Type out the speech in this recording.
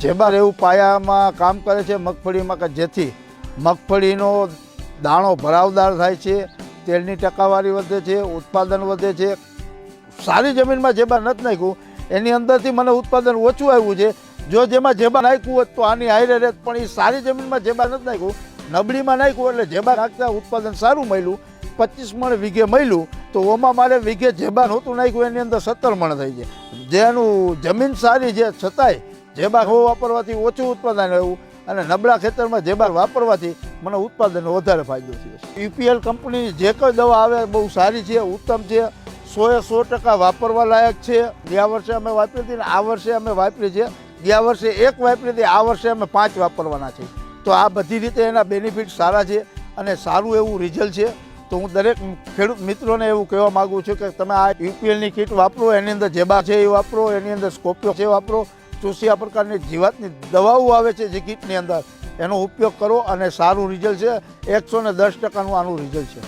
જેબાર એવું પાયામાં કામ કરે છે મગફળીમાં કે જેથી મગફળીનો દાણો ભરાવદાર થાય છે, તેલની ટકાવારી વધે છે, ઉત્પાદન વધે છે. સારી જમીનમાં જેબાર નથી નાખ્યું, એની અંદરથી મને ઉત્પાદન ઓછું આવ્યું છે. જો જેમાં જેબા નાખ્યું હોત તો આની હાઈરે રહેત પણ એ સારી જમીનમાં જેબા નથી નાખ્યું, નબળીમાં નાખ્યું એટલે જેબા નાખતા ઉત્પાદન સારું મળ્યું, પચીસ મણ વીઘે મળ્યું તો ઓમાં મારે વીઘે જેબા નહોતું નાખ્યું, એની અંદર સત્તર મણ થઈ છે જેનું જમીન સારી છે છતાંય જેબા હો વાપરવાથી ઓછું ઉત્પાદન આવ્યું અને નબળા ખેતરમાં જેબાર વાપરવાથી મને ઉત્પાદનનો વધારે ફાયદો થયો યુપીએલ કંપની જે કોઈ દવા આવે બહુ સારી છે, ઉત્તમ છે, સોએ સો ટકા વાપરવા લાયક છે. ગયા વર્ષે અમે વાપરી હતી ને આ વર્ષે અમે વાપરી છે. ગયા વર્ષે એક વાપરી હતી, આ વર્ષે અમે પાંચ વાપરવાના છે. તો આ બધી રીતે એના બેનિફિટ સારા છે અને સારું એવું રિઝલ્ટ છે. તો હું દરેક ખેડૂત મિત્રોને એવું કહેવા માગું છું કે તમે આ યુપીએલની કીટ વાપરો, એની અંદર જેબા છે એ વાપરો, એની અંદર સ્કોપિયો છે વાપરો. ચૂસિયા પ્રકારની જીવાતની દવાઓ આવે છે જે કીટની અંદર, એનો ઉપયોગ કરો અને સારું રિઝલ્ટ છે. એકસો ને દસ ટકાનું આનું રિઝલ્ટ છે.